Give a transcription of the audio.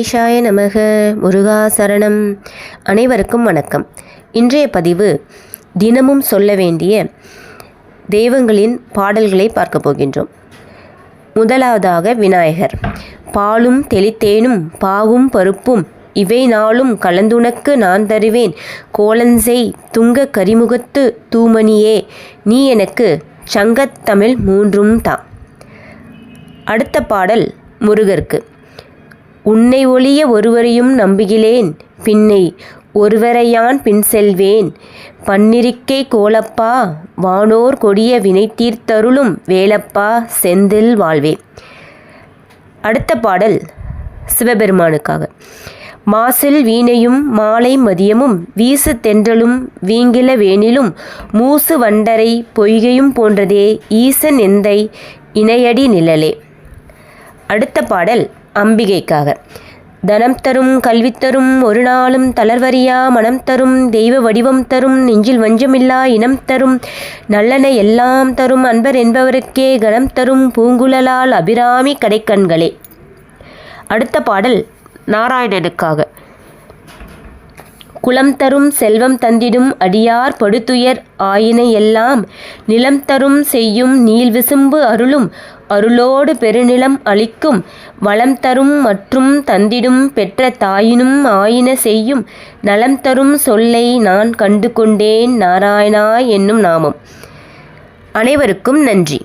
ஈஷாய நமக முருகா சரணம். அனைவருக்கும் வணக்கம். இன்றைய பதிவு தினமும் சொல்ல வேண்டிய தெய்வங்களின் பாடல்களை பார்க்க போகின்றோம். முதலாவதாக விநாயகர். பாலும் தெளித்தேனும் பாவும் பருப்பும் இவை நாளும் கலந்துனக்கு நான் தருவேன். கோலஞ்செய் துங்க கரிமுகத்து தூமணியே நீ எனக்கு சங்கத்தமிழ் மூன்றும் தான் அடுத்த பாடல் முருகருக்கு. உன்னை ஒழிய ஒருவரையும் நம்புகிலேன் பின்னை ஒருவரையான் பின் செல்வேன். பன்னிருக்கை கோலப்பா வானோர் கொடிய வினை தீர்த்தருளும் வேலப்பா செந்தில் வாழ்வே அடுத்த பாடல் சிவபெருமானுக்காக. மாசில் வீணையும் மாலை மதியமும் வீசு தென்றலும் வீங்கில வேனிலும் மூசு வண்டரை பொய்கையும் போன்றதே ஈசன் எந்தை இணையடி நிழலே. அடுத்த பாடல் அம்பிகைக்காக. தனம் தரும் கல்வி தரும் ஒரு நாளும் தளர்வரியா மனம் தரும் தெய்வ வடிவம் தரும் நெஞ்சில் வஞ்சமில்லா இனம் தரும் நல்லன எல்லாம் தரும் அன்பர் என்பவருக்கே கணம் தரும் பூங்குழலால் அபிராமி கடைக்கண்களே. அடுத்த பாடல் நாராயணனுக்காக. குளம் தரும் செல்வம் தந்திடும் அடியார் படுத்துயர் ஆயினை எல்லாம் நிலம் தரும் செய்யும் நீள் விசும்பு அருளும் அருளோடு பெருநிலம் அளிக்கும் வளம் தரும் மற்றும் தந்திடும் பெற்ற தாயினும் ஆயின செய்யும் நலம் தரும் சொல்லை நான் கண்டு கொண்டேன் நாராயணா என்னும் நாமம். அனைவருக்கும் நன்றி.